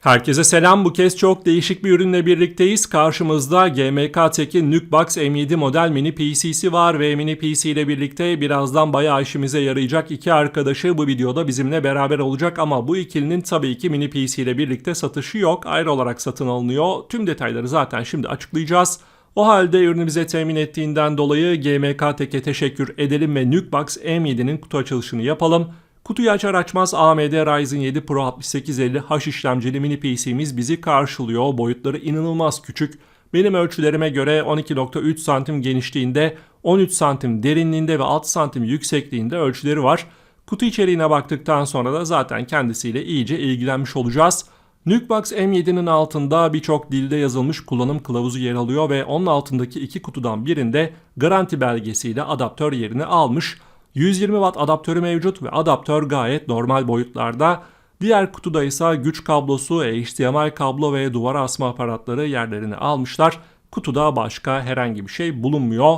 Herkese selam. Bu kez çok değişik bir ürünle birlikteyiz. Karşımızda GMK Tek'in Nukebox M7 model mini PC'si var ve mini PC ile birlikte birazdan bayağı işimize yarayacak iki arkadaşı bu videoda bizimle beraber olacak ama bu ikilinin tabii ki mini PC ile birlikte satışı yok. Ayrı olarak satın alınıyor. Tüm detayları zaten şimdi açıklayacağız. O halde ürünü bize temin ettiğinden dolayı GMK Tek'e teşekkür edelim ve Nukebox M7'nin kutu açılışını yapalım. Kutuyu açar açmaz AMD Ryzen 7 Pro 6850H işlemcili mini PC'miz bizi karşılıyor. Boyutları inanılmaz küçük. Benim ölçülerime göre 12.3 santim genişliğinde, 13 santim derinliğinde ve 6 santim yüksekliğinde ölçüleri var. Kutu içeriğine baktıktan sonra da zaten kendisiyle iyice ilgilenmiş olacağız. Nukebox M7'nin altında birçok dilde yazılmış kullanım kılavuzu yer alıyor ve onun altındaki iki kutudan birinde garanti belgesiyle adaptör yerini almış. 120 Watt adaptörü mevcut ve adaptör gayet normal boyutlarda. Diğer kutuda ise güç kablosu, HDMI kablo ve duvara asma aparatları yerlerini almışlar. Kutuda başka herhangi bir şey bulunmuyor.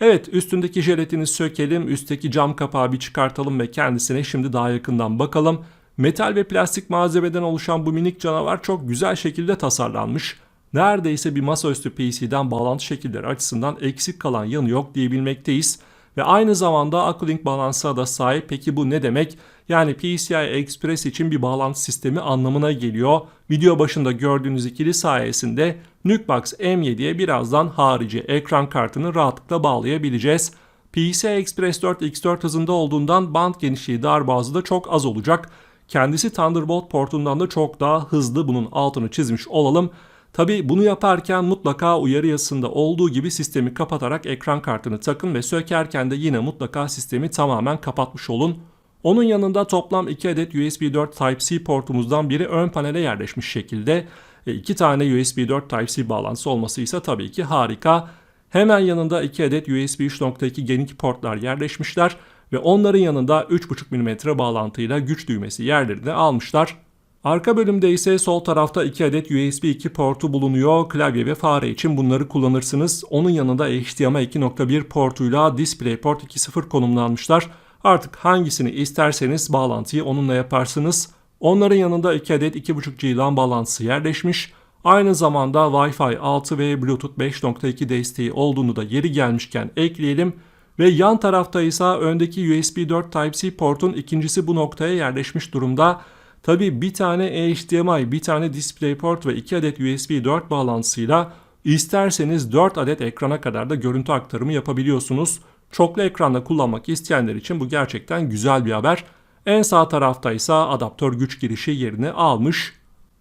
Evet üstündeki jelatini sökelim, üstteki cam kapağı bir çıkartalım ve kendisine şimdi daha yakından bakalım. Metal ve plastik malzemeden oluşan bu minik canavar çok güzel şekilde tasarlanmış. Neredeyse bir masaüstü PC'den bağlantı şekilleri açısından eksik kalan yanı yok diyebilmekteyiz ve aynı zamanda Aqualink bağlantısına da sahip. Peki bu ne demek? Yani PCI Express için bir bağlantı sistemi anlamına geliyor. Video başında gördüğünüz ikili sayesinde Nukebox M7'ye birazdan harici ekran kartını rahatlıkla bağlayabileceğiz. PCI Express 4 X4 hızında olduğundan band genişliği darbazı da çok az olacak. Kendisi Thunderbolt portundan da çok daha hızlı bunun altını çizmiş olalım. Tabi bunu yaparken mutlaka uyarı yazısında olduğu gibi sistemi kapatarak ekran kartını takın ve sökerken de yine mutlaka sistemi tamamen kapatmış olun. Onun yanında toplam 2 adet USB 4 Type-C portumuzdan biri ön panele yerleşmiş şekilde. 2 e, tane USB 4 Type-C bağlantısı olması ise tabii ki harika. Hemen yanında 2 adet USB 3.2 Gen 2 portlar yerleşmişler ve onların yanında 3.5 mm bağlantıyla güç düğmesi yerlerini almışlar. Arka bölümde ise sol tarafta 2 adet USB 2 portu bulunuyor. Klavye ve fare için bunları kullanırsınız. Onun yanında HDMI 2.1 portuyla DisplayPort 2.0 konumlanmışlar. Artık hangisini isterseniz bağlantıyı onunla yaparsınız. Onların yanında 2 adet 2.5G LAN bağlantısı yerleşmiş. Aynı zamanda Wi-Fi 6 ve Bluetooth 5.2 desteği olduğunu da yeri gelmişken ekleyelim. Ve yan tarafta ise öndeki USB 4 Type-C portun ikincisi bu noktaya yerleşmiş durumda. Tabi bir tane HDMI, bir tane DisplayPort ve 2 adet USB 4 bağlantısıyla isterseniz 4 adet ekrana kadar da görüntü aktarımı yapabiliyorsunuz. Çoklu ekranda kullanmak isteyenler için bu gerçekten güzel bir haber. En sağ tarafta ise adaptör güç girişi yerini almış.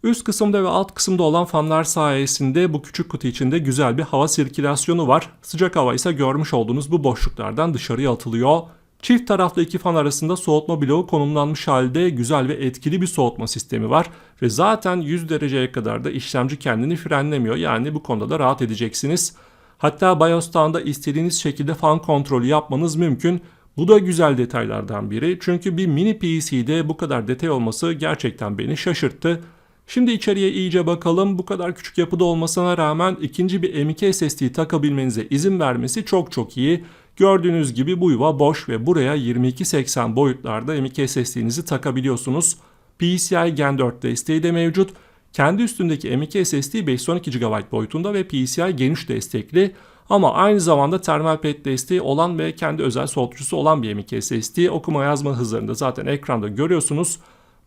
Üst kısımda ve alt kısımda olan fanlar sayesinde bu küçük kutu içinde güzel bir hava sirkülasyonu var. Sıcak hava ise görmüş olduğunuz bu boşluklardan dışarıya atılıyor. Çift taraflı iki fan arasında soğutma bloğu konumlanmış halde güzel ve etkili bir soğutma sistemi var. Ve zaten 100 dereceye kadar da işlemci kendini frenlemiyor. Yani bu konuda da rahat edeceksiniz. Hatta BIOS'tan da istediğiniz şekilde fan kontrolü yapmanız mümkün. Bu da güzel detaylardan biri. Çünkü bir mini PC'de bu kadar detay olması gerçekten beni şaşırttı. Şimdi içeriye iyice bakalım. Bu kadar küçük yapıda olmasına rağmen ikinci bir M.2 SSD takabilmenize izin vermesi çok çok iyi. Gördüğünüz gibi bu yuva boş ve buraya 2280 boyutlarda M.2 SSD'nizi takabiliyorsunuz. PCI Gen 4 desteği de mevcut. Kendi üstündeki M.2 SSD 512 GB boyutunda ve PCI Gen 3 destekli ama aynı zamanda termal pet desteği olan ve kendi özel soğutucusu olan bir M.2 SSD. Okuma yazma hızlarında zaten ekranda görüyorsunuz.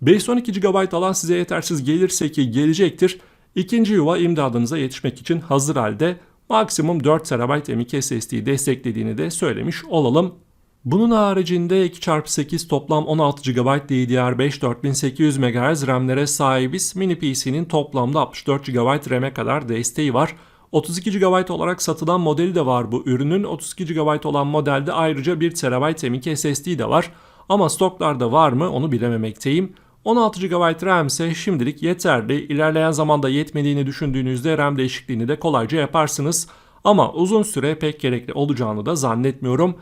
512 GB alan size yetersiz gelirse ki gelecektir. İkinci yuva imdadınıza yetişmek için hazır halde maksimum 4 TB M.2 SSD desteklediğini de söylemiş olalım. Bunun haricinde 2x8 toplam 16 GB DDR5 4800 MHz RAM'lere sahibiz. Mini PC'nin toplamda 64 GB RAM'e kadar desteği var. 32 GB olarak satılan modeli de var bu ürünün. 32 GB olan modelde ayrıca 1 TB M.2 SSD de var. Ama stoklarda var mı onu bilememekteyim. 16 GB RAM ise şimdilik yeterli. İlerleyen zamanda yetmediğini düşündüğünüzde RAM değişikliğini de kolayca yaparsınız. Ama uzun süre pek gerekli olacağını da zannetmiyorum.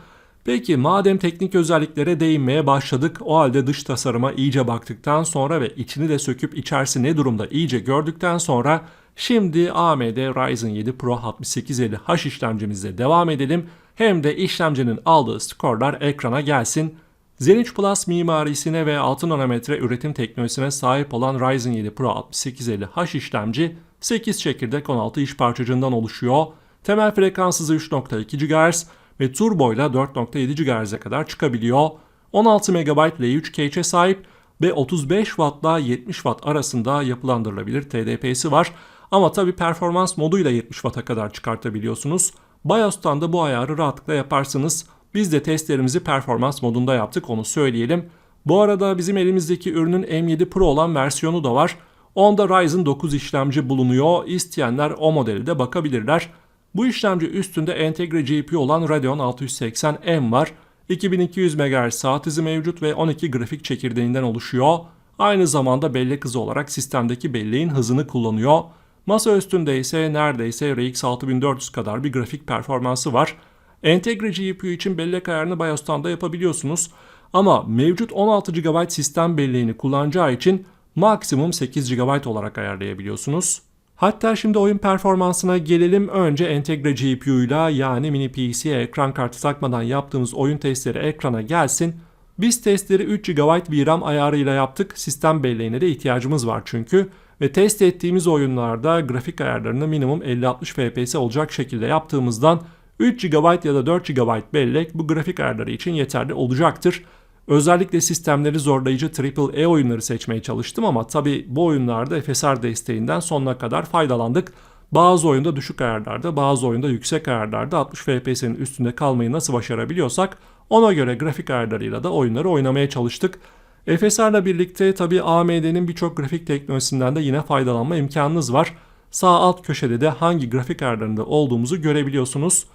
Peki madem teknik özelliklere değinmeye başladık o halde dış tasarıma iyice baktıktan sonra ve içini de söküp içerisi ne durumda iyice gördükten sonra şimdi AMD Ryzen 7 Pro 6850H işlemcimizle devam edelim. Hem de işlemcinin aldığı skorlar ekrana gelsin. Zenith Plus mimarisine ve 6 nanometre üretim teknolojisine sahip olan Ryzen 7 Pro 6850H işlemci 8 çekirdek 16 iş parçacığından oluşuyor. Temel frekans hızı 3.2 GHz ve turbo ile 4.7 GHz'e kadar çıkabiliyor. 16 MB L3 cache'e sahip ve 35 Watt'la 70 Watt arasında yapılandırılabilir TDP'si var. Ama tabi performans moduyla 70 Watt'a kadar çıkartabiliyorsunuz. BIOS'tan da bu ayarı rahatlıkla yaparsınız. Biz de testlerimizi performans modunda yaptık onu söyleyelim. Bu arada bizim elimizdeki ürünün M7 Pro olan versiyonu da var. Onda Ryzen 9 işlemci bulunuyor. İsteyenler o modeli de bakabilirler. Bu işlemci üstünde entegre GPU olan Radeon 680M var. 2200 MHz saat hızı mevcut ve 12 grafik çekirdeğinden oluşuyor. Aynı zamanda bellek hızı olarak sistemdeki belleğin hızını kullanıyor. Masa üstünde ise neredeyse RX 6400 kadar bir grafik performansı var. Entegre GPU için bellek ayarını BIOS'tan da yapabiliyorsunuz. Ama mevcut 16 GB sistem belleğini kullanacağı için maksimum 8 GB olarak ayarlayabiliyorsunuz. Hatta şimdi oyun performansına gelelim. Önce entegre GPU ile yani mini PC'ye ekran kartı takmadan yaptığımız oyun testleri ekrana gelsin. Biz testleri 3 GB VRAM ayarıyla yaptık. Sistem belleğine de ihtiyacımız var çünkü. Ve test ettiğimiz oyunlarda grafik ayarlarını minimum 50-60 FPS olacak şekilde yaptığımızdan 3 GB ya da 4 GB bellek bu grafik ayarları için yeterli olacaktır. Özellikle sistemleri zorlayıcı AAA oyunları seçmeye çalıştım ama tabi bu oyunlarda FSR desteğinden sonuna kadar faydalandık. Bazı oyunda düşük ayarlarda, bazı oyunda yüksek ayarlarda 60 FPS'nin üstünde kalmayı nasıl başarabiliyorsak ona göre grafik ayarlarıyla da oyunları oynamaya çalıştık. FSR'la birlikte tabi AMD'nin birçok grafik teknolojisinden de yine faydalanma imkanınız var. Sağ alt köşede de hangi grafik ayarlarında olduğumuzu görebiliyorsunuz.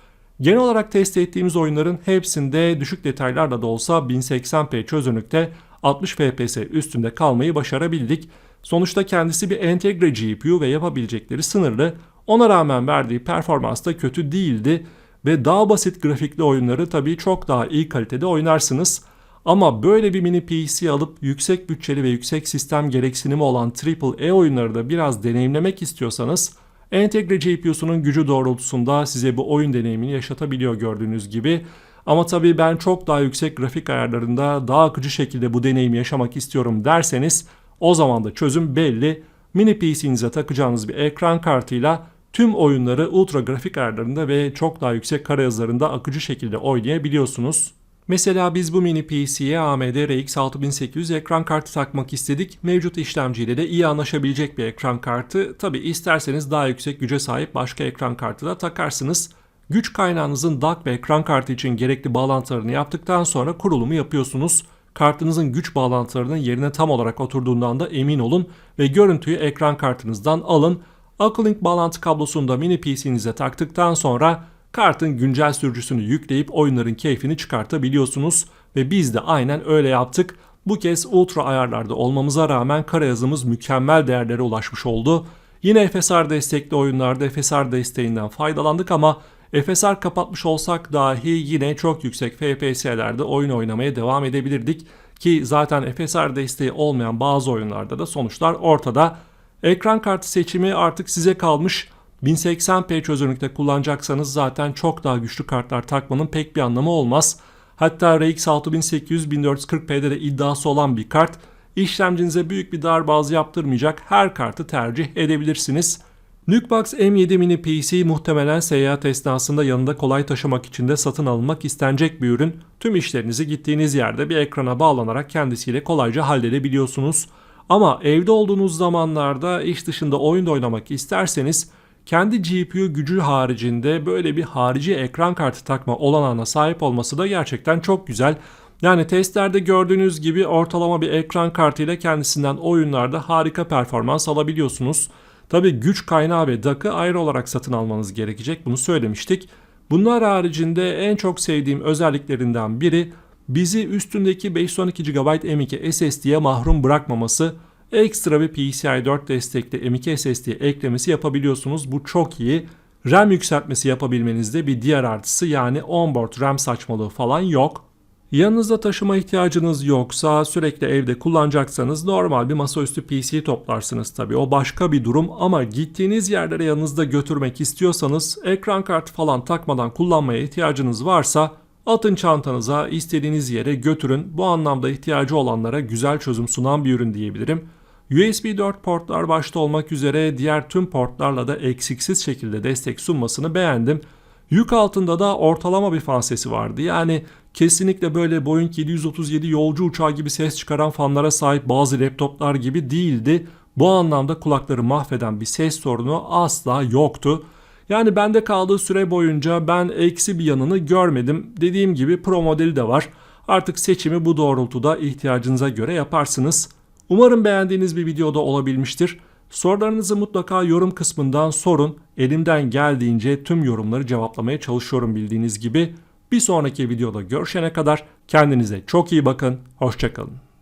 Genel olarak test ettiğimiz oyunların hepsinde düşük detaylarla da olsa 1080p çözünürlükte 60 fps üstünde kalmayı başarabildik. Sonuçta kendisi bir entegre GPU ve yapabilecekleri sınırlı. Ona rağmen verdiği performans da kötü değildi ve daha basit grafikli oyunları tabii çok daha iyi kalitede oynarsınız. Ama böyle bir mini PC alıp yüksek bütçeli ve yüksek sistem gereksinimi olan AAA oyunları da biraz deneyimlemek istiyorsanız Entegre GPU'sunun gücü doğrultusunda size bu oyun deneyimini yaşatabiliyor gördüğünüz gibi. Ama tabii ben çok daha yüksek grafik ayarlarında daha akıcı şekilde bu deneyimi yaşamak istiyorum derseniz o zaman da çözüm belli. Mini PC'nize takacağınız bir ekran kartıyla tüm oyunları ultra grafik ayarlarında ve çok daha yüksek kare hızlarında akıcı şekilde oynayabiliyorsunuz. Mesela biz bu mini PC'ye AMD RX 6800 ekran kartı takmak istedik. Mevcut işlemciyle de iyi anlaşabilecek bir ekran kartı. Tabi isterseniz daha yüksek güce sahip başka ekran kartı da takarsınız. Güç kaynağınızın DAC ve ekran kartı için gerekli bağlantılarını yaptıktan sonra kurulumu yapıyorsunuz. Kartınızın güç bağlantılarının yerine tam olarak oturduğundan da emin olun ve görüntüyü ekran kartınızdan alın. Acculink bağlantı kablosunu da mini PC'nize taktıktan sonra kartın güncel sürücüsünü yükleyip oyunların keyfini çıkartabiliyorsunuz ve biz de aynen öyle yaptık. Bu kez ultra ayarlarda olmamıza rağmen kare yazımız mükemmel değerlere ulaşmış oldu. Yine FSR destekli oyunlarda FSR desteğinden faydalandık ama FSR kapatmış olsak dahi yine çok yüksek FPS'lerde oyun oynamaya devam edebilirdik ki zaten FSR desteği olmayan bazı oyunlarda da sonuçlar ortada. Ekran kartı seçimi artık size kalmış. 1080p çözünürlükte kullanacaksanız zaten çok daha güçlü kartlar takmanın pek bir anlamı olmaz. Hatta RX 6800 1440p'de de iddiası olan bir kart işlemcinize büyük bir darbazı yaptırmayacak her kartı tercih edebilirsiniz. Nukebox M7 Mini PC muhtemelen seyahat esnasında yanında kolay taşımak için de satın alınmak istenecek bir ürün. Tüm işlerinizi gittiğiniz yerde bir ekrana bağlanarak kendisiyle kolayca halledebiliyorsunuz. Ama evde olduğunuz zamanlarda iş dışında oyun da oynamak isterseniz kendi GPU gücü haricinde böyle bir harici ekran kartı takma olanağına sahip olması da gerçekten çok güzel. Yani testlerde gördüğünüz gibi ortalama bir ekran kartıyla kendisinden oyunlarda harika performans alabiliyorsunuz. Tabi güç kaynağı ve DAC'ı ayrı olarak satın almanız gerekecek bunu söylemiştik. Bunlar haricinde en çok sevdiğim özelliklerinden biri bizi üstündeki 512 GB M2 SSD'ye mahrum bırakmaması ekstra bir PCI 4 destekli M.2 SSD eklemesi yapabiliyorsunuz. Bu çok iyi. RAM yükseltmesi yapabilmenizde bir diğer artısı yani onboard RAM saçmalığı falan yok. Yanınızda taşıma ihtiyacınız yoksa sürekli evde kullanacaksanız normal bir masaüstü PC toplarsınız tabii o başka bir durum ama gittiğiniz yerlere yanınızda götürmek istiyorsanız ekran kartı falan takmadan kullanmaya ihtiyacınız varsa Atın çantanıza, istediğiniz yere götürün. Bu anlamda ihtiyacı olanlara güzel çözüm sunan bir ürün diyebilirim. USB 4 portlar başta olmak üzere diğer tüm portlarla da eksiksiz şekilde destek sunmasını beğendim. Yük altında da ortalama bir fan sesi vardı. Yani kesinlikle böyle Boeing 737 yolcu uçağı gibi ses çıkaran fanlara sahip bazı laptoplar gibi değildi. Bu anlamda kulakları mahveden bir ses sorunu asla yoktu. Yani bende kaldığı süre boyunca ben eksi bir yanını görmedim. Dediğim gibi Pro modeli de var. Artık seçimi bu doğrultuda ihtiyacınıza göre yaparsınız. Umarım beğendiğiniz bir videoda olabilmiştir. Sorularınızı mutlaka yorum kısmından sorun. Elimden geldiğince tüm yorumları cevaplamaya çalışıyorum bildiğiniz gibi. Bir sonraki videoda görüşene kadar kendinize çok iyi bakın. Hoşçakalın.